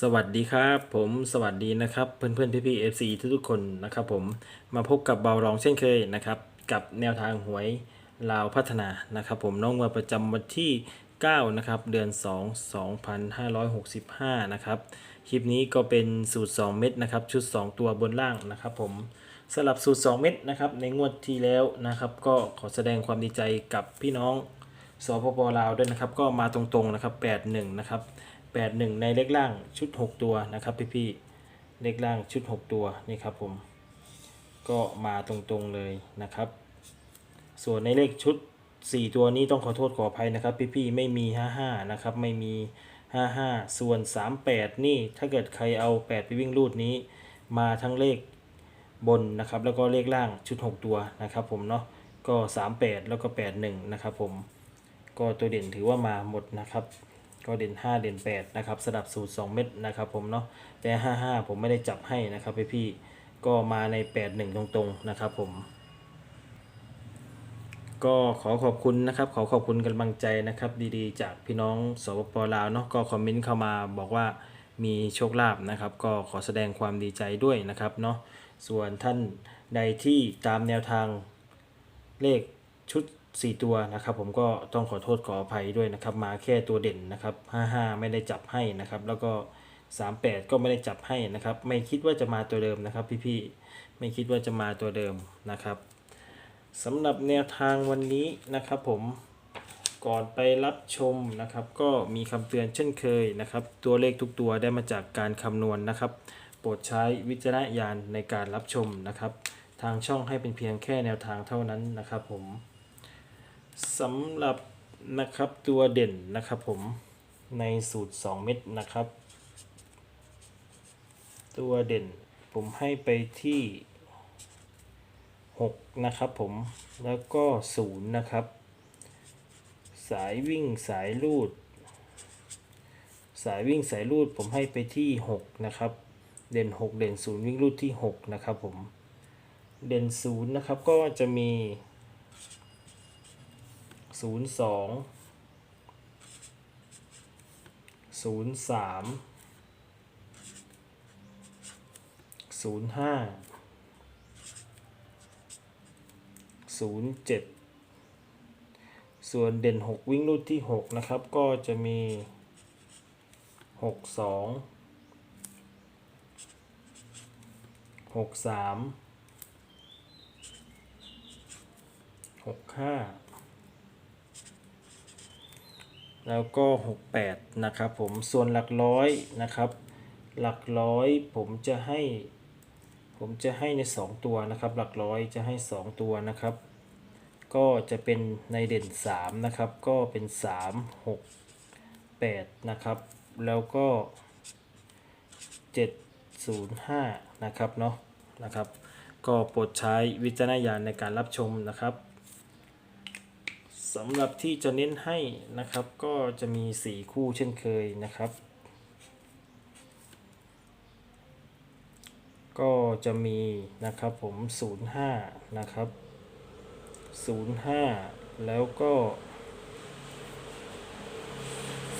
สวัสดีครับผมสวัสดีนะครับเพื่อนเพื่อนพี่พี่เอฟซีทุกๆคนนะครับผมมาพบกับเบารองเช่นเคยนะครับกับแนวทางหวยลาวพัฒนานะครับผมน้องมาประจำวันที่ 9 นะครับ เดือน 2 2565 นะครับคลิปนี้ก็เป็นสูตร 2 เม็ดนะครับชุด 2 ตัวบนล่างนะครับผมสลับสูตร 2 เม็ดนะครับในงวดที่แล้วนะครับก็ขอแสดงความดีใจกับพี่น้องสปปลาวด้วยนะครับก็มาตรงๆนะครับ81นะครับ 81 ในเลขล่างชุด 6 ตัวนะครับพี่ๆเลขล่างชุด 6 ตัวนี่ครับผมก็มาตรงๆเลยนะครับ ส่วนในเลขชุด 4 ตัวนี้ต้องขอโทษขออภัยนะครับ พี่ๆไม่มี 55 นะครับ ไม่มี 55 ส่วน 38 นี่ถ้าเกิดใครเอา 8 ไปวิ่งรูดนี้ มาทั้งเลขบนนะครับ แล้วก็เลขล่างชุด 6 ตัวนะครับ ผมเนาะก็ 38 แล้วก็ 81 นะครับผมก็ตัวเด่นถือว่ามาหมดนะครับ ก็เด่น 5 เด่น 8 นะครับ สลับสูตร 2 เม็ดนะครับผมเนาะแต่ 55 ผมไม่ได้จับให้นะครับพี่พี่ก็มาใน 81 ตรงๆนะครับผม ก็ขอขอบคุณนะครับ ขอขอบคุณกำลังใจนะครับ ดีๆ จากพี่น้องสปปลาวเนาะก็คอมเมนต์เข้ามาบอกว่ามีโชคลาภนะครับ ก็ขอแสดงความดีใจด้วยนะครับเนาะส่วนท่านใดที่ตามแนวทางเลขชุด 4 ตัวนะครับ ผมก็ต้องขอโทษขออภัยด้วยนะครับ มาแค่ตัวเด่นนะครับ 55 ไม่ได้จับให้นะครับ แล้วก็ 38 ก็ไม่ได้จับให้นะครับ ไม่คิดว่าจะมาตัวเดิมนะครับ พี่ๆไม่คิดว่าจะมาตัวเดิมนะครับสำหรับแนวทางวันนี้นะครับ ผมก่อนไปรับชมนะครับ ก็มีคำเตือนเช่นเคยนะครับ ตัวเลขทุกตัวได้มาจากการคำนวณนะครับ โปรดใช้วิจารณญาณในการรับชมนะครับ ทางช่องให้เป็นเพียงแค่แนวทางเท่านั้นนะครับผม สำหรับนะครับตัวเด่นนะครับผมในสูตร 2 เม็ดนะครับ ตัวเด่นผมให้ไปที่ 6 นะครับผมแล้วก็ 0 นะครับ สายวิ่งสายลูด สายวิ่งสายลูดผมให้ไปที่ 6 นะครับ เด่น 6 เด่น 0 วิ่งลูดที่ 6 นะครับผมเด่น 0 นะครับก็จะมี ศูนย์สองศูนย์สามศูนย์ห้าศูนย์เจ็ดส่วนเด่น 6 วิ่งรูดที่ 6 นะครับ ก็จะมี 6 2 6 3 6 5 แล้วก็หกแปดนะครับผมส่วนหลักร้อยนะครับ หลักร้อยผมจะให้ ผมจะให้ใน 2 ตัวนะครับ หลักร้อยจะให้ 2 ตัวนะครับ ก็จะเป็นในเด่น 3 นะครับ ก็เป็น 3 6 8 นะครับ แล้วก็ 705 นะครับเนาะนะครับ ก็โปรดใช้วิจารณญาณในการรับชมนะครับ สำหรับที่จะเน้นให้นะครับ ก็จะมี 4 คู่เช่นเคยนะครับ ก็จะมีนะครับผม 05 นะครับ 05 แล้วก็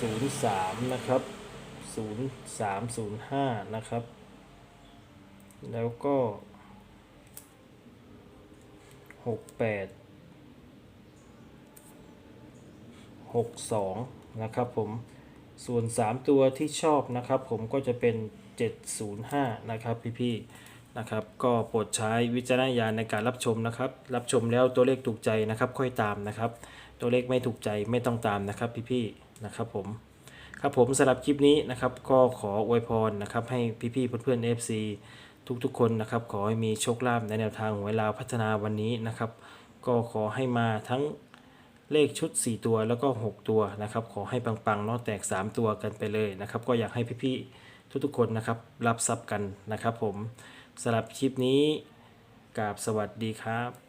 03 นะครับ 0305 นะครับ แล้วก็ 68 62 นะครับผม ส่วน 3 ตัวที่ชอบนะครับผมก็จะเป็น 705 นะครับพี่ๆ นะครับ ก็โปรดใช้วิจารณญาณในการรับชมนะครับ รับชมแล้วตัวเลขถูกใจนะครับ ค่อยตามนะครับ ตัวเลขไม่ถูกใจไม่ต้องตามนะครับพี่ๆ นะครับผม ครับผมสำหรับคลิปนี้นะครับ ก็ขออวยพรนะครับให้พี่ๆ เพื่อนๆ FC ทุกๆ คนนะครับ ขอให้มีโชคลาภในแนวทางหวยลาวพัฒนาวันนี้นะครับ ก็ขอให้มาทั้ง เลขชุด 4 ตัวแล้วก็ 6 ตัวนะครับ ขอให้ปังๆเนาะแตก 3 ตัวกันไปเลยนะครับ ก็อยากให้พี่ๆทุกๆคนนะครับ รับทรัพย์กันนะครับผมสำหรับคลิปนี้กราบสวัสดีครับ